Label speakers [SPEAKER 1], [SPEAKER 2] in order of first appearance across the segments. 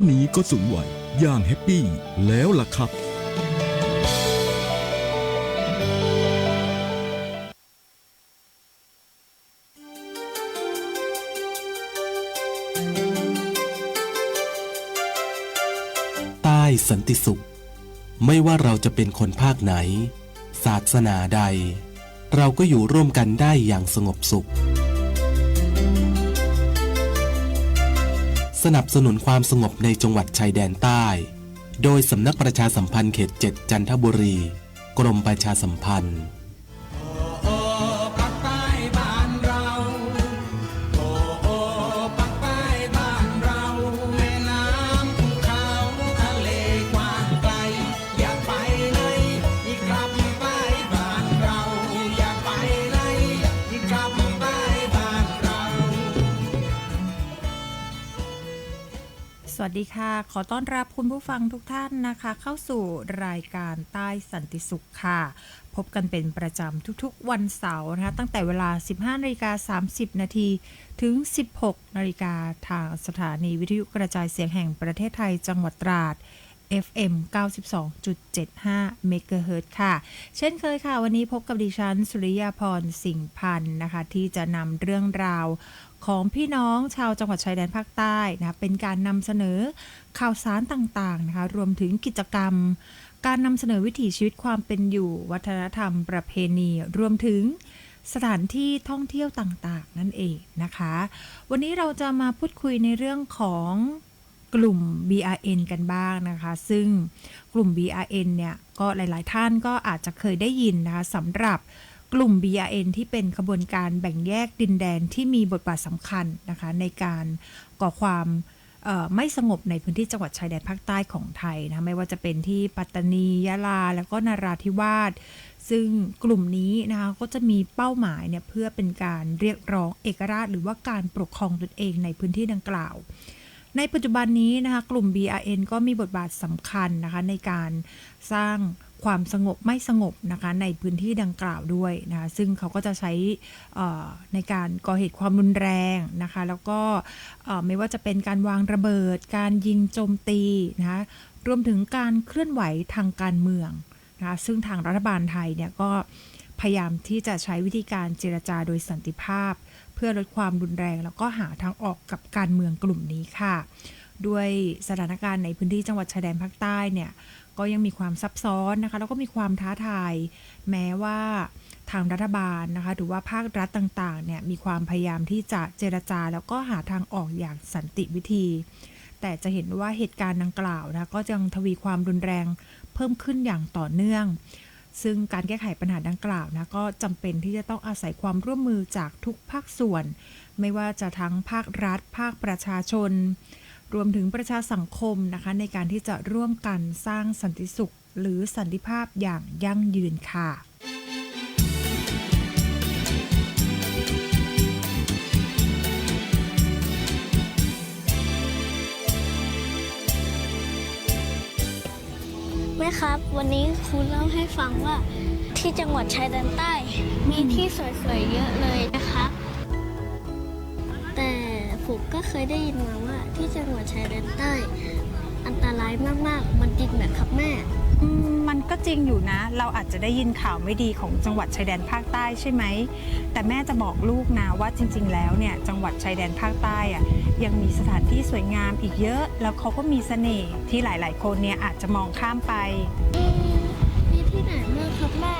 [SPEAKER 1] นี้ก็สูงวัยอย่างแฮปปี้แล้วล่ะครับ
[SPEAKER 2] ใต้สันติสุข ไม่ว่าเราจะเป็นคนภาคไหน ศาสนาใด เราก็อยู่ร่วมกันได้อย่างสงบสุข สนับสนุนความสงบในจังหวัดชายแดนใต้ โดยสำนักประชาสัมพันธ์เขต 7 จันทบุรี กรมประชาสัมพันธ์
[SPEAKER 3] วั
[SPEAKER 4] สดีค่ะ ขอต้อนรับคุณผู้ฟังทุกท่านนะคะ เข้าสู่รายการใต้สันติสุขค่ะ พบกันเป็นประจำทุกๆวันเสาร์นะคะตั้งแต่เวลา 15นาฬิกา30 นาทีถึง 16นาฬิกาทางสถานีวิทยุกระจายเสียงแห่งประเทศไทยจังหวัดตราด FM 92.75เมกะเฮิรตซ์ค่ะ เช่นเคยค่ะ วันนี้พบกับดิฉัน สุริยาพรสิงห์พันธ์นะคะ ที่จะนำเรื่องราว ของพี่น้องชาวจังหวัดชายแดนภาคใต้นะคะเป็นการนำเสนอข่าวสารต่างๆนะคะรวมถึงกิจกรรม การนำเสนอวิถีชีวิตความเป็นอยู่ วัฒนธรรม ประเพณี รวมถึงสถานที่ท่องเที่ยวต่างๆ นั่นเองนะคะ วันนี้เราจะมาพูดคุยในเรื่องของกลุ่ม BRN กันบ้างนะคะ ซึ่งกลุ่ม BRN เนี่ยก็หลาย ๆ ท่านก็อาจจะเคยได้ยินนะคะสำหรับ กลุ่ม BRN ที่เป็นขบวนการแบ่งแยกดินแดนที่มีบทบาทสำคัญนะคะในการก่อความไม่สงบในพื้นที่จังหวัดชายแดนภาคใต้ของไทยนะไม่ว่าจะเป็นที่ปัตตานียะลา แล้วก็นาราธิวาสซึ่งกลุ่มนี้นะคะก็จะมีเป้าหมายเนี่ยเพื่อเป็นการเรียกร้องเอกราช หรือว่าการปกครองตนเองในพื้นที่ดังกล่าว ในปัจจุบันนี้นะคะกลุ่ม BRN ก็มีบทบาทสำคัญนะคะในการสร้าง ความสงบไม่สงบนะคะในพื้นที่ดังกล่าวด้วยนะคะซึ่งเขาก็จะใช้ในการก่อเหตุความรุนแรงนะคะแล้วก็ไม่ว่าจะเป็นการวางระเบิด การยิงโจมตีนะคะรวมถึงการเคลื่อนไหวทางการเมืองนะคะซึ่งทางรัฐบาลไทยเนี่ยก็พยายามที่จะใช้วิธีการเจรจาโดยสันติภาพ เพื่อลดความรุนแรง แล้วก็หาทางออกกับการเมืองกลุ่มนี้ค่ะ ด้วยสถานการณ์ในพื้นที่จังหวัดชายแดนภาคใต้เนี่ย ก็ยังมีความซับซ้อนนะคะ แล้วก็มีความท้าทาย แม้ว่าทางรัฐบาลนะคะ หรือว่าภาครัฐต่างๆ เนี่ยมีความพยายามที่จะเจรจา แล้วก็หาทางออกอย่างสันติวิธี แต่จะเห็นว่าเหตุการณ์ดังกล่าวนะก็ยังทวีความรุนแรงเพิ่มขึ้นอย่างต่อเนื่อง ซึ่งการแก้ไขปัญหาดังกล่าวนะก็จำเป็นที่จะต้องอาศัยความร่วมมือจากทุกภาคส่วน ไม่ว่าจะทั้งภาครัฐ ภาคประชาชน รวมถึงประชาสังคมนะคะในการที่จะร่วมกันสร้างสันติสุข หรือสันติภาพอย่างยั่งยืนค่ะ
[SPEAKER 5] แม่ครับ วันนี้ครูเล่าให้ฟังว่าที่จังหวัดชายแดนใต้ มีที่สวยๆเยอะเลยนะครั ก็เคยได้ยินมาว่าที่จังหวัดชายแดนใต้ อันตรายมากๆ มันจริงไหมครับแม่
[SPEAKER 6] อืมมันก็จริงอยู่นะ เราอาจจะได้ยินข่าวไม่ดีของจังหวัดชายแดนภาคใต้ใช่ไหม แต่แม่จะบอกลูกนะว่าจริง ๆ แล้วเนี่ยจังหวัดชายแดนภาคใต้อะยังมีสถานที่สวยงามอีกเยอะ แล้วเขาก็มีเสน่ห์ที่หลาย ๆ คนเนี่ยอาจจะมองข้ามไป
[SPEAKER 5] มีที่ไหนบ้างครับแม่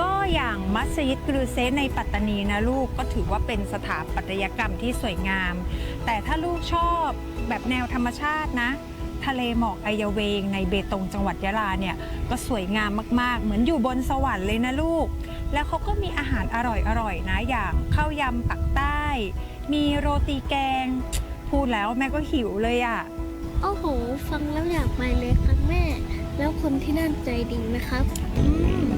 [SPEAKER 6] ก็อย่างมัสยิดกรูเซในปัตตานีนะลูกก็ถือว่าเป็นสถาปัตยกรรมที่สวยงาม แต่ถ้าลูกชอบแบบแนวธรรมชาตินะ ทะเลหมอกไอยเวง ในเบตงจังหวัดยะลาเนี่ยก็สวยงามมากๆ เหมือนอยู่บนสวรรค์เลยนะลูก แล้วเขาก็มีอาหารอร่อยๆนะอย่างข้าวยำปักใต้ มีโรตีแกง พูดแล้วแม่ก็หิวเลยอะ่ะ
[SPEAKER 5] โอ้โห ฟังแล้วอยากไปเลยครับแม่ คนที่นั่นใจดีไหมครับ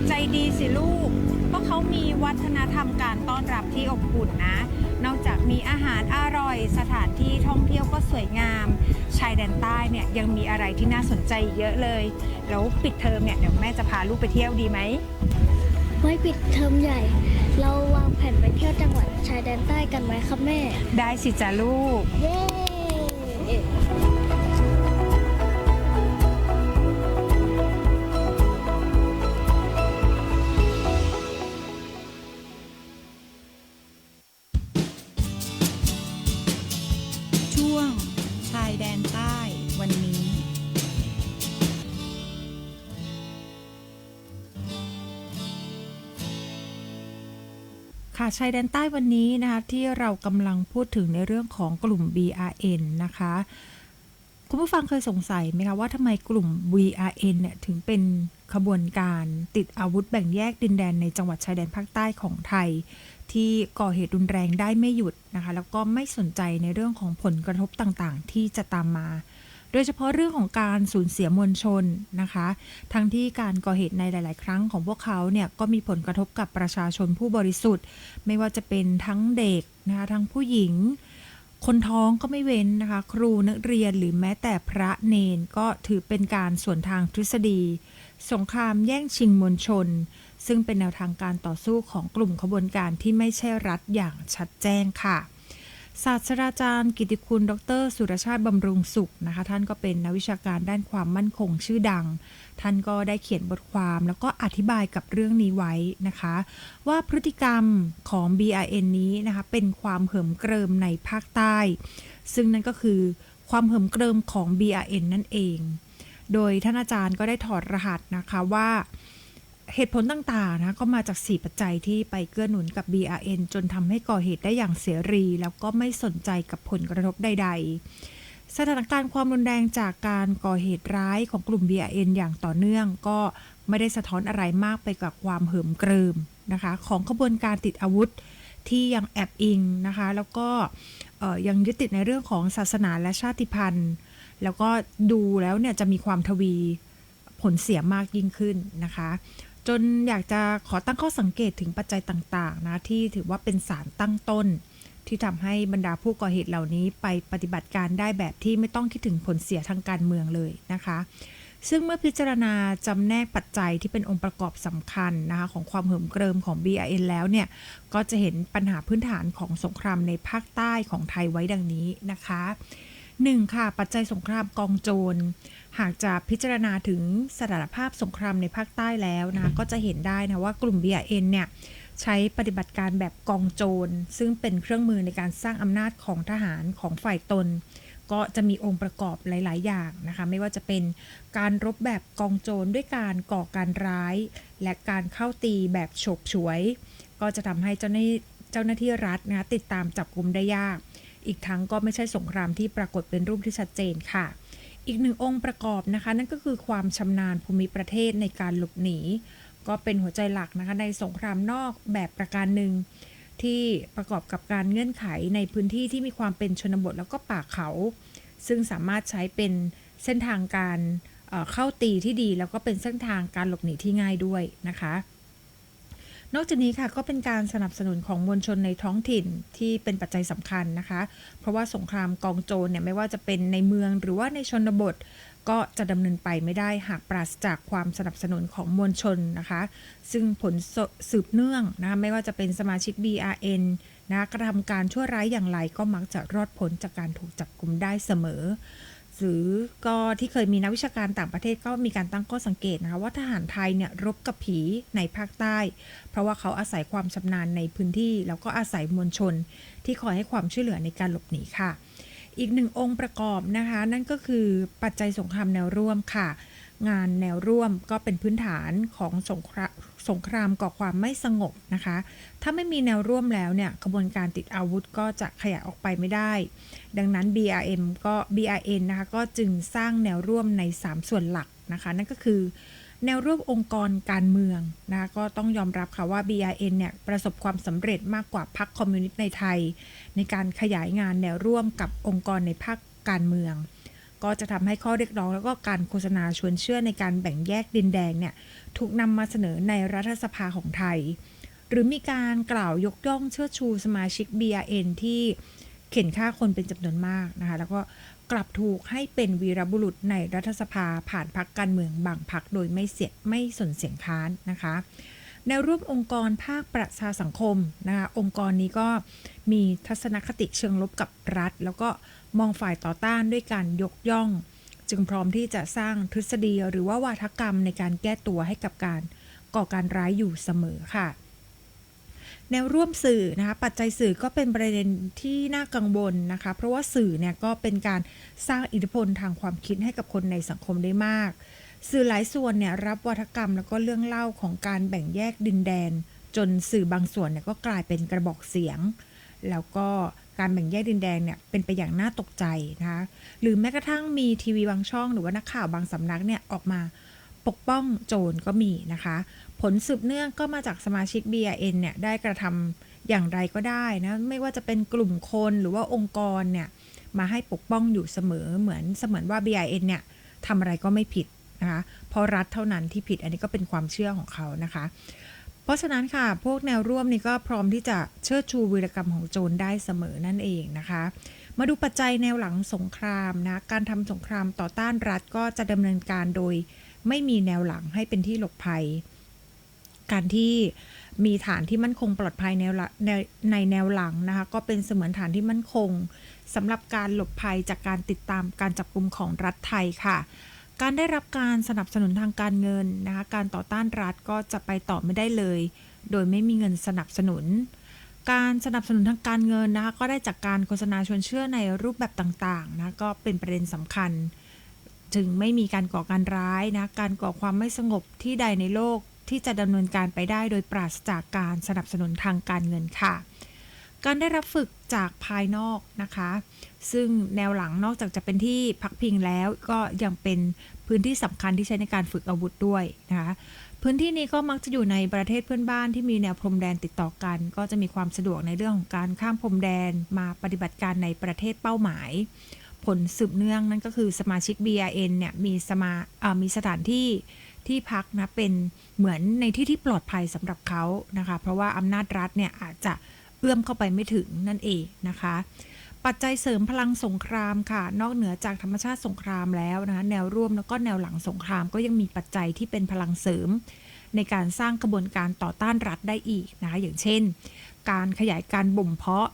[SPEAKER 6] ใจดีสิลูก เพราะเขามีวัฒนธรรมการต้อนรับที่อบอุ่นนะ นอกจากมีอาหารอร่อย สถานที่ท่องเที่ยวก็สวยงาม ชายแดนใต้เนี่ยยังมีอะไรที่น่าสนใจอีกเยอะเลย แล้วปิดเทอมเนี่ยเดี๋ยวแม่จะพาลูกไปเที่ยวดีไหม
[SPEAKER 5] ไว้ปิดเทอมใหญ่ เราวางแผนไปเที่ยวจังหวัดชายแดนใต้กันไหมครับแม่
[SPEAKER 6] ได้สิจ้าลูก
[SPEAKER 5] เย้
[SPEAKER 4] ค่ะชายแดนใต้วันนี้นะคะที่เรากำลังพูดถึงในเรื่องของกลุ่ม BRN นะคะ คุณผู้ฟังเคยสงสัยไหมคะว่าทำไมกลุ่ม BRN เนี่ยถึงเป็นขบวนการติดอาวุธแบ่งแยกดินแดนในจังหวัดชายแดนภาคใต้ของไทย ที่ก่อเหตุรุนแรงได้ไม่หยุดนะคะ แล้วก็ไม่สนใจในเรื่องของผลกระทบต่างๆ ที่จะตามมา โดยเฉพาะเรื่องของการสูญเสียมวลชนนะคะ ทั้งที่การก่อเหตุในหลาย ๆ ครั้งของพวกเขาเนี่ยก็มีผลกระทบกับประชาชนผู้บริสุทธิ์ ไม่ว่าจะเป็นทั้งเด็กนะคะทั้งผู้หญิง คนท้องก็ไม่เว้นนะคะ ครูนักเรียนหรือแม้แต่พระเนนก็ถือเป็นการส่วนทางทฤษฎี สงครามแย่งชิงมวลชน ซึ่งเป็นแนวทางการต่อสู้ของกลุ่มขบวนการที่ไม่ใช่รัฐอย่างชัดแจ้งค่ะ ศาสตราจารย์ กิติคุณ ดร สุรชาติบำรุงสุขนะคะ ท่านก็เป็นนักวิชาการด้านความมั่นคงชื่อดัง ท่านก็ได้เขียนบทความ แล้วก็อธิบายกับเรื่องนี้ไว้นะคะ ว่าพฤติกรรมของ BRN นี้นะคะ เป็นความเหิมเกริมในภาคใต้ ซึ่งนั่นก็คือความเหิมเกริมของ BRN นั่นเอง โดยท่านอาจารย์ก็ได้ถอดรหัสนะคะว่า เหตุผลต่างๆนะก็มาจาก 4 ปัจจัยที่ไปเกื้อหนุนกับ BRN จนทำให้ก่อเหตุได้อย่างเสรี แล้วก็ไม่สนใจกับผลกระทบใด ๆ สถานการณ์ความรุนแรงจากการก่อเหตุร้ายของกลุ่ม BRN อย่างต่อเนื่อง ก็ไม่ได้สะท้อนอะไรมากไปกับความเหิมเกริมนะคะของขบวนการติดอาวุธที่ยังแอบอิงนะคะแล้วก็ยังยึดติดในเรื่องของศาสนาและชาติพันธุ์ แล้วก็ดูแล้วเนี่ยจะมีความทวีผลเสียมากยิ่งขึ้นนะคะ จนอยากจะขอตั้งข้อสังเกตถึงปัจจัยต่างๆนะที่ถือว่าเป็นสารตั้งต้น ที่ทำให้บรรดาผู้ก่อเหตุเหล่านี้ไปปฏิบัติการได้แบบที่ไม่ต้องคิดถึงผลเสียทางการเมืองเลยนะคะ ซึ่งเมื่อพิจารณาจำแนกปัจจัยที่เป็นองค์ประกอบสำคัญนะคะของความเหิมเกริมของ BRN แล้วเนี่ย ก็จะเห็นปัญหาพื้นฐานของสงครามในภาคใต้ของไทยไว้ดังนี้นะคะ 1. ค่ะปัจจัยสงครามกองโจร หากจะพิจารณาถึงสถานภาพสงครามในภาคใต้แล้วนะ ก็จะเห็นได้นะว่ากลุ่ม BRN เนี่ยใช้ปฏิบัติการแบบกองโจร ซึ่งเป็นเครื่องมือในการสร้างอำนาจของทหารของฝ่ายตน ก็จะมีองค์ประกอบหลาย ๆ อย่างนะคะ ไม่ว่าจะเป็นการรบแบบกองโจรด้วยการก่อการร้าย และการเข้าตีแบบฉกฉวย ก็จะทำให้เจ้าหน้าที่เจ้าหน้าที่รัฐนะคะติดตามจับกลุ่มได้ยาก อีกทั้งก็ไม่ใช่สงครามที่ปรากฏเป็นรูปที่ชัดเจนค่ะ อีกหนึ่งองค์ประกอบนะคะ นั่นก็คือความชำนาญภูมิประเทศในการหลบหนี ก็เป็นหัวใจหลักนะคะในสงครามนอกแบบประการหนึ่งที่ประกอบกับการเงื่อนไขในพื้นที่ที่มีความเป็นชนบทแล้วก็ป่าเขา ซึ่งสามารถใช้เป็นเส้นทางการเข้าตีที่ดี แล้วก็เป็นเส้นทางการหลบหนีที่ง่ายด้วยนะคะ นอกจากนี้ค่ะก็เป็นการสนับสนุนของมวลชนในท้องถิ่นที่เป็นปัจจัยสำคัญนะคะ เพราะว่าสงครามกองโจรเนี่ยไม่ว่าจะเป็นในเมืองหรือว่าในชนบทก็จะดำเนินไปไม่ได้หากปราศจากความสนับสนุนของมวลชนนะคะ ซึ่งผลสสืบเนื่องนะคะไม่ว่าจะเป็นสมาชิก BRN นะกระทำการชั่วร้ายอย่างไรก็มักจะรอดพ้นจากการถูกจับกลุมได้เสมอ หรือก็ที่เคยมีนักวิชาการต่างประเทศก็มีการตั้งข้อสังเกตนะคะว่าทหารไทยเนี่ยรบกับผีในภาคใต้ เพราะว่าเขาอาศัยความชำนาญในพื้นที่ แล้วก็อาศัยมวลชน ที่คอยให้ความช่วยเหลือในการหลบหนีค่ะ อีกหนึ่งองค์ประกอบนะคะ นั่นก็คือปัจจัยสงครามแนวร่วมค่ะ งานแนวร่วมก็เป็นพื้นฐานของสงครา สงครามก่อความไม่สงบนะคะ ถ้าไม่มีแนวร่วมแล้วเนี่ยกระบวนการติดอาวุธก็จะขยายออกไปไม่ได้ ดังนั้น BRM ก็ BRN นะคะก็จึงสร้างแนวร่วมใน 3 ส่วนหลักนะคะ นั่นก็คือ แนวร่วมองค์กรการเมืองนะคะก็ต้องยอมรับค่ะว่า BRN เนี่ยประสบความสำเร็จมากกว่าพรรคคอมมิวนิสต์ในไทย ในการขยายงานแนวร่วมกับองค์กรในภาคการเมือง ก็จะทำให้ข้อเรียกร้อง แล้วก็การโฆษณาชวนเชื่อในการแบ่งแยกดินแดงเนี่ยถูกนำมาเสนอในรัฐสภาของไทย หรือมีการกล่าวยกย่องเชิดชูสมาชิก BRN ที่เข็นฆ่าคนเป็นจำนวนมากนะคะ แล้วก็กลับถูกให้เป็นวีรบุรุษในรัฐสภาผ่านพักการเมืองบางพักโดยไม่เสียไม่สนเสียงค้านนะคะ แนวร่วมองค์กรภาคประชาสังคมนะคะองค์กรนี้ก็มีทัศนคติเชิงลบกับรัฐ แล้วก็มองฝ่ายต่อต้านด้วยการยกย่อง จึงพร้อมที่จะสร้างทฤษฎีหรือว่าวาทกรรมในการแก้ตัวให้กับการก่อการร้ายอยู่เสมอค่ะ แนวร่วมสื่อนะคะปัจจัยสื่อก็เป็นประเด็นที่น่ากังวลนะคะ เพราะว่าสื่อเนี่ยก็เป็นการสร้างอิทธิพลทางความคิดให้กับคนในสังคมได้มาก สื่อหลายส่วนเนี่ยรับวัฒกรรมแล้วก็เรื่องเล่าของการแบ่งแยกดินแดน จนสื่อบางส่วนเนี่ยก็กลายเป็นกระบอกเสียง แล้วก็การแบ่งแยกดินแดนเนี่ยเป็นไปอย่างน่าตกใจนะคะหรือแม้กระทั่งมีทีวีบางช่อง หรือว่านักข่าวบางสำนักเนี่ยออกมาปกป้องโจรก็มีนะคะ ผลสืบเนื่องก็มาจากสมาชิก BRN เนี่ยได้กระทำอย่างไรก็ได้นะไม่ว่าจะเป็นกลุ่มคนหรือว่าองค์กรเนี่ยมาให้ปกป้องอยู่เสมอเหมือนเสมือนว่า BRN เนี่ยทำอะไรก็ไม่ผิด นะคะเพราะรัฐเท่านั้นที่ผิดอันนี้ก็เป็นความเชื่อของเขานะคะ เพราะฉะนั้นค่ะพวกแนวร่วมนี่ก็พร้อมที่จะเชิดชูวีรกรรมของโจรได้เสมอนั่นเองนะคะ มาดูปัจจัยแนวหลังสงครามนะการทำสงครามต่อต้านรัฐก็จะดำเนินการโดยไม่มีแนวหลังให้เป็นที่หลบภัย การที่มีฐานที่มั่นคงปลอดภัยแนวละในในแนวหลังนะคะก็เป็นเสมือนฐานที่มั่นคงสำหรับการหลบภัยจากการติดตามการจับกลุ่มของรัฐไทยค่ะ การได้รับการสนับสนุนทางการเงินนะคะการต่อต้านรัฐก็จะไปต่อไม่ได้เลย โดยไม่มีเงินสนับสนุน การสนับสนุนทางการเงินนะคะก็ได้จากการโฆษณาชวนเชื่อในรูปแบบต่างๆนะก็เป็นประเด็นสำคัญ ถึงไม่มีการก่อการร้ายนะการก่อความไม่สงบที่ใดในโลกที่จะดำเนินการไปได้โดยปราศจากการสนับสนุนทางการเงินค่ะ การได้รับฝึกจากภายนอกนะคะ ซึ่งแนวหลังนอกจากจะเป็นที่พักพิงแล้วก็ยังเป็นพื้นที่สำคัญที่ใช้ในการฝึกอาวุธด้วยนะคะพื้นที่นี้ก็มักจะอยู่ในประเทศเพื่อนบ้านที่มีแนวพรมแดนติดต่อกัน ก็จะมีความสะดวกในเรื่องของการข้ามพรมแดนมาปฏิบัติการในประเทศเป้าหมาย ผลสืบเนื่องนั่นก็คือสมาชิก BRN เนี่ยมีสมาอ่ามีสถานที่ที่พักนะเป็นเหมือนในที่ที่ปลอดภัยสำหรับเขานะคะ เพราะว่าอำนาจรัฐเนี่ยอาจจะเอื้อมเข้าไปไม่ถึงนั่นเองนะคะ ปัจจัยเสริมพลังสงครามค่ะ นอกเหนือจากธรรมชาติสงครามแล้วนะคะแนวร่วมแล้วก็แนวหลังสงครามก็ยังมีปัจจัยที่เป็นพลังเสริม ในการสร้างกระบวนการต่อต้านรัฐได้อีกนะคะอย่างเช่น การขยายการบ่มเพาะ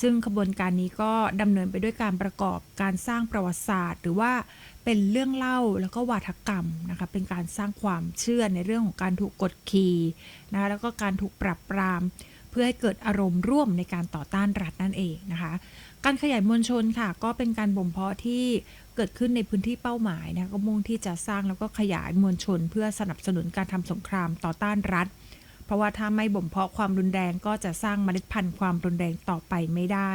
[SPEAKER 4] ซึ่งขบวนการนี้ก็ดำเนินไปด้วยการประกอบการสร้างประวัติศาสตร์ หรือว่าเป็นเรื่องเล่าแล้วก็วาทกรรมนะคะเป็นการสร้างความเชื่อในเรื่องของการถูกกดขี่นะคะแล้วก็การถูกปรับปราม เพื่อให้เกิดอารมณ์ร่วมในการต่อต้านรัฐนั่นเองนะคะ การขยายมวลชนค่ะ ก็เป็นการบ่มเพาะที่เกิดขึ้นในพื้นที่เป้าหมายนะก็มุ่งที่จะสร้างแล้วก็ขยายมวลชน เพื่อสนับสนุนการทำสงครามต่อต้านรัฐ เพราะว่าถ้าไม่บ่มเพาะความรุนแรงก็จะสร้างเมล็ดพันธุ์ความรุนแรงต่อไปไม่ได้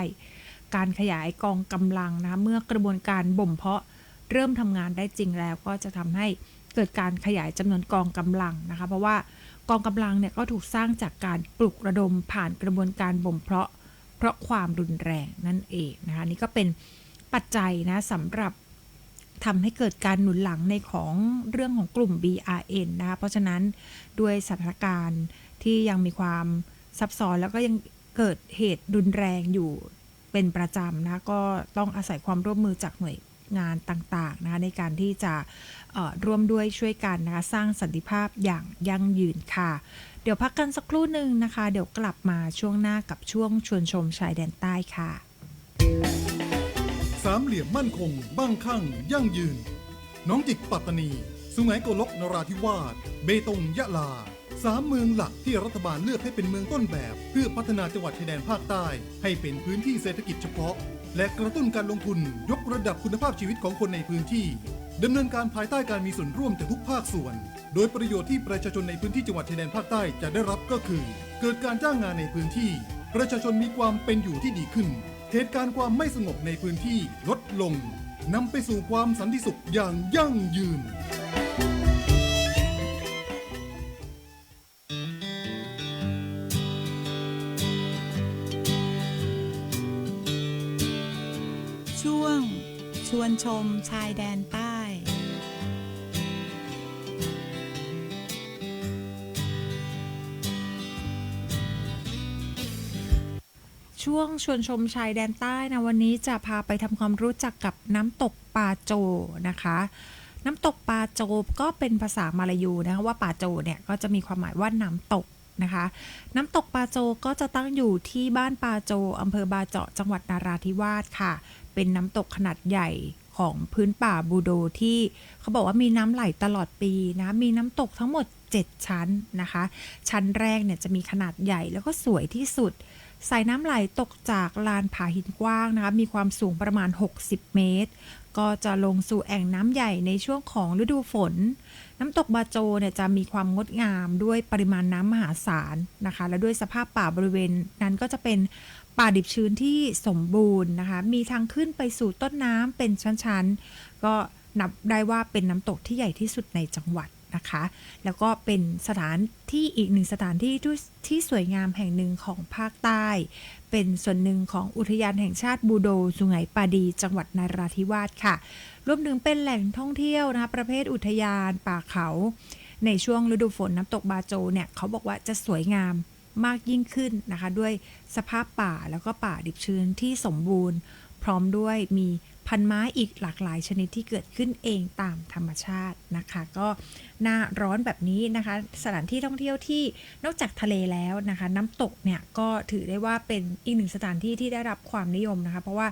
[SPEAKER 4] การขยายกองกำลังนะเมื่อกระบวนการบ่มเพาะเริ่มทำงานได้จริงแล้วก็จะทำให้เกิดการขยายจำนวนกองกำลังนะคะ เพราะว่ากองกำลังเนี่ยก็ถูกสร้างจากการปลุกระดมผ่านกระบวนการบ่มเพาะ เพราะความรุนแรงนั่นเองนะคะนี่ก็เป็นปัจจัยนะสำหรับทำให้เกิดการหนุนหลังในของเรื่องของกลุ่ม BRN นะคะเพราะฉะนั้นด้วยสถานการณ์ที่ยังมีความซับซ้อนแล้วก็ยังเกิดเหตุรุนแรงอยู่เป็นประจำนะก็ต้องอาศัยความร่วมมือจากหน่วยงานต่างๆนะคะในการที่จะร่วมด้วยช่วยกันนะคะสร้างสันติภาพอย่างยั่งยืนค่ะ ดี๋ยวพักกันสักครู่หนึ่งนะคะ เดี๋ยวกลับมาช่วงหน้ากับช่วงชวนชมชายแดนใต้ค่ะ
[SPEAKER 7] สามเหลี่ยมมั่นคงบ้างคั่ง ยั่งยืน น้องจิกปัตตานี สุไหงโกลกนราธิวาสเบตงยะลาสามเมืองหลักที่รัฐบาลเลือกให้เป็นเมืองต้นแบบ เพื่อพัฒนาจังหวัดชายแดนภาคใต้ ให้เป็นพื้นที่เศรษฐกิจเฉพาะ และกระตุ้นการลงทุนยกระดับคุณภาพชีวิตของคนในพื้นที่ดำเนินการภายใต้การมีส่วนร่วมจากทุกภาคส่วน โดยประโยชน์ที่ประชาชนในพื้นที่จังหวัดชายแดนภาคใต้จะได้รับก็คือ เกิดการจ้างงานในพื้นที่ ประชาชนมีความเป็นอยู่ที่ดีขึ้น เหตุการณ์ความไม่สงบในพื้นที่ลดลงนำไปสู่ความสันติสุขอย่างยั่งยืน
[SPEAKER 8] ช่วงชวนชมชายแดนใช่
[SPEAKER 4] วงชวนชมชายแดนใต้นะวันนี้จะพาไปทำความรู้จักกับน้ำตกปาโจนะคะ น้ำตกปาโจก็เป็นภาษามาลายูนะคะว่าปาโจเนี่ยก็จะมีความหมายว่าน้ำตกนะคะ น้ำตกปาโจก็จะตั้งอยู่ที่บ้านปาโจอำเภอบาเจาะจังหวัดนาราธิวาสค่ะ เป็นน้ำตกขนาดใหญ่ของพื้นป่าบูโดที่เขาบอกว่ามีน้ำไหลตลอดปีนะมีน้ำตกทั้งหมด 7 ชั้นนะคะ ชั้นแรกเนี่ยจะมีขนาดใหญ่แล้วก็สวยที่สุด สายน้ำไหลตกจากลานผาหินกว้างนะคะ มีความสูงประมาณ 60 เมตร ก็จะลงสู่แอ่งน้ำใหญ่ในช่วงของฤดูฝน น้ำตกบาโจเนี่ยจะมีความงดงามด้วยปริมาณน้ำมหาศาลนะคะ และด้วยสภาพป่าบริเวณนั้นก็จะเป็นป่าดิบชื้นที่สมบูรณ์นะคะ มีทางขึ้นไปสู่ต้นน้ำเป็นชั้นๆ ก็นับได้ว่าเป็นน้ำตกที่ใหญ่ที่สุดในจังหวัด นะคะ แล้วก็เป็นสถานที่อีกหนึ่งสถานที่ที่สวยงามแห่งหนึ่งของภาคใต้ เป็นส่วนหนึ่งของอุทยานแห่งชาติบูโดสุไหงปาดี จังหวัดนาราธิวาสค่ะ รวมถึงเป็นแหล่งท่องเที่ยวนะคะประเภทอุทยานป่าเขา ในช่วงฤดูฝนน้ำตกบาโจเนี่ยเขาบอกว่าจะสวยงามมากยิ่งขึ้นนะคะ ด้วยสภาพป่าแล้วก็ป่าดิบชื้นที่สมบูรณ์ พร้อมด้วยมี พันไม้อีกหลากหลายชนิดที่เกิดขึ้นเองตามธรรมชาตินะคะ ก็หน้าร้อนแบบนี้นะคะ สถานที่ท่องเที่ยวที่นอกจากทะเลแล้วนะคะ น้ำตกเนี่ยก็ถือได้ว่าเป็นอีกหนึ่งสถานที่ที่ได้รับความนิยมนะคะ เพราะว่า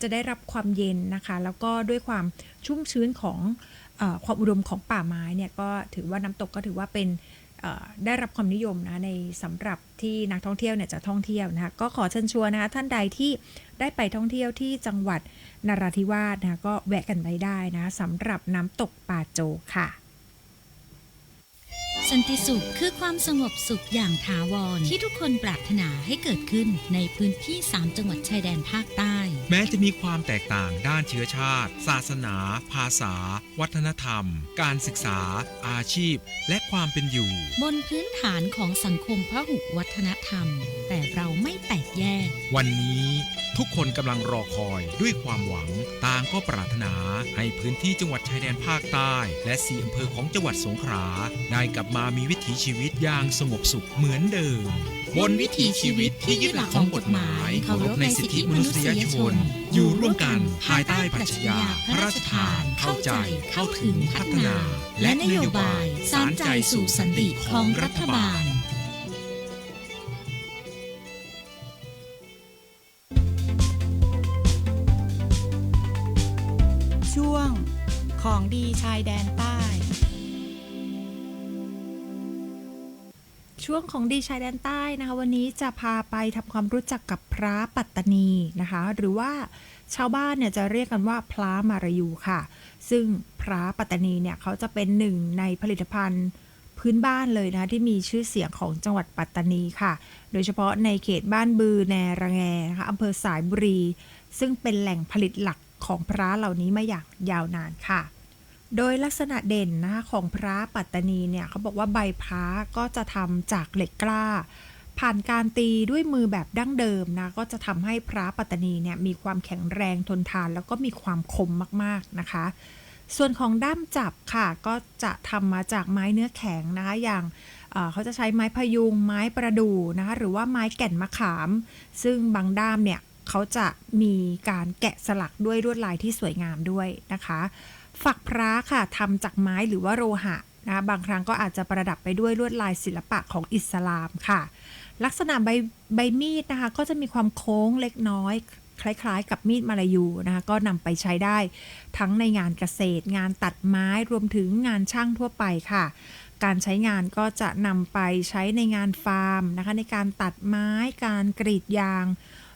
[SPEAKER 4] จะได้รับความเย็นนะคะ แล้วก็ด้วยความชุ่มชื้นของอความอุดมของป่าไม้เนี่ยก็ถือว่าน้ำตกก็ถือว่าเป็น ได้รับความนิยมนะในสำหรับที่นักท่องเที่ยวเนี่ยจะท่องเที่ยวนะคะก็ขอเชิญชวนนะคะท่านใดที่ได้ไปท่องเที่ยวที่จังหวัดนราธิวาสนะคะก็แวะกันไปได้นะคะสำหรับน้ำตกป่าโจค่ะ
[SPEAKER 9] สันติสุขคือความสงบสุขอย่างถาวร ที่ทุกคนปรารถนาให้เกิดขึ้นในพื้นที่ 3 จังหวัดชายแดนภาคใต้
[SPEAKER 10] แม้จะมีความแตกต่างด้านเชื้อชาติ ศาสนา ภาษา วัฒนธรรม การศึกษา อาชีพ และความเป็นอยู่
[SPEAKER 9] บนพื้นฐานของสังคมพหุวัฒนธรรม แต่เราไม่แตกแยก
[SPEAKER 10] วันนี้ทุกคนกำลังรอคอยด้วยความหวังต่างก็ปรารถนาให้พื้นที่จังหวัดชายแดนภาคใต้ และสี่อำเภอของจังหวัดสงขลาได้กลับมามีวิถีชีวิตอย่างสงบสุขเหมือนเดิม บนวิถีชีวิตที่ยึดหลักของกฎหมายเคารพในสิทธิมนุษยชน อยู่ร่วมกันภายใต้ปรัชญาพระราชทานเข้าใจเข้าถึงพัฒนา และนโยบายสารใจสู่สันติของรัฐบาล
[SPEAKER 8] ช่วงของดีชายแดนใต้
[SPEAKER 4] ช่วงของดีชายแดนใต้นะคะ วันนี้จะพาไปทำความรู้จักกับพระปัตตานีนะคะ หรือว่าชาวบ้านเนี่ยจะเรียกกันว่าพระมารายูค่ะ ซึ่งพระปัตตานีเนี่ยเขาจะเป็นหนึ่งในผลิตภัณฑ์พื้นบ้านเลยนะคะที่มีชื่อเสียงของจังหวัดปัตตานีค่ะ โดยเฉพาะในเขตบ้านบือแนระแงนะคะอำเภอสายบุรี ซึ่งเป็นแหล่งผลิตหลักของพระเหล่านี้มาอย่างยาวนานค่ะ โดยลักษณะเด่นนะคะของพระปัตตานีเนี่ยเขาบอกว่าใบพระก็จะทำจากเหล็กกล้า ผ่านการตีด้วยมือแบบดั้งเดิมนะก็จะทำให้พระปัตตานีเนี่ยมีความแข็งแรงทนทานแล้วก็มีความคมมากๆนะคะ ส่วนของด้ามจับค่ะก็จะทำมาจากไม้เนื้อแข็งนะคะอย่างเอ่อเขาจะใช้ไม้พยุงไม้ประดู่นะคะหรือว่าไม้แก่นมะขาม ซึ่งบางด้ามเนี่ยเขาจะมีการแกะสลักด้วยลวดลายที่สวยงามด้วยนะคะ ฝักพระค่ะทำจากไม้หรือว่าโลหะนะคะบางครั้งก็อาจจะประดับไปด้วยลวดลายศิลปะของอิสลามค่ะ ลักษณะใบใบมีดนะคะ ก็จะมีความโค้งเล็กน้อย คล้ายๆ กับมีดมาลายูนะคะ ก็นำไปใช้ได้ทั้งในงานเกษตร งานตัดไม้รวมถึงงานช่างทั่วไปค่ะ การใช้งานก็จะนำไปใช้ในงานฟาร์มนะคะ ในการตัดไม้ การกรีดยาง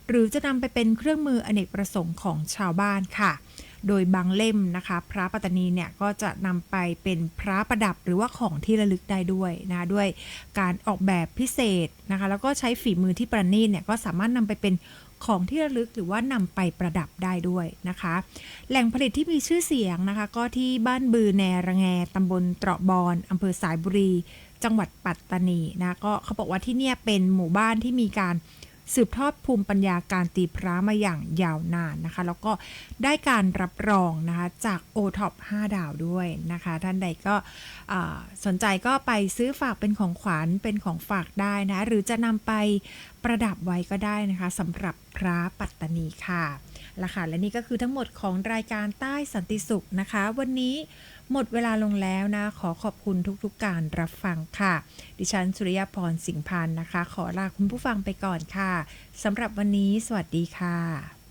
[SPEAKER 4] หรือจะนำไปเป็นเครื่องมืออเนกประสงค์ของชาวบ้านค่ะ โดยบางเล่มนะคะ พระปัตตานีเนี่ยก็จะนำไปเป็นพระประดับหรือว่าของที่ระลึกได้ด้วยนะด้วยการออกแบบพิเศษนะคะ แล้วก็ใช้ฝีมือที่ประณีตเนี่ยก็สามารถนำไปเป็นของที่ระลึกหรือว่านำไปประดับได้ด้วยนะคะ แหล่งผลิตที่มีชื่อเสียงนะคะ ก็ที่บ้านบือแนระแงตำบลเตราะบอนอำเภอสายบุรี จังหวัดปัตตานีนะก็เขาบอกว่าที่เนี่ยเป็นหมู่บ้านที่มีการ สืบทอดภูมิปัญญาการตีพระมาอย่างยาวนานนะคะ แล้วก็ได้การรับรองนะคะจาก o t o p 5 ดาวด้วยนะคะ ท่านใดก็สนใจก็ไปซื้อฝากเป็นของขวัญเป็นของฝากได้นะ หรือจะนำไป ประดับไว้ก็ได้นะคะสำหรับพระปัตตานีค่ะละค่ะและนี่ก็คือทั้งหมดของรายการใต้สันติสุขนะคะ วันนี้หมดเวลาลงแล้วนะ ขอขอบคุณทุกๆการรับฟังค่ะ ดิฉันสุริยพรสิงห์พันธ์นะคะ ขอลาคุณผู้ฟังไปก่อนค่ะสำหรับวันนี้ สวัสดีค่ะ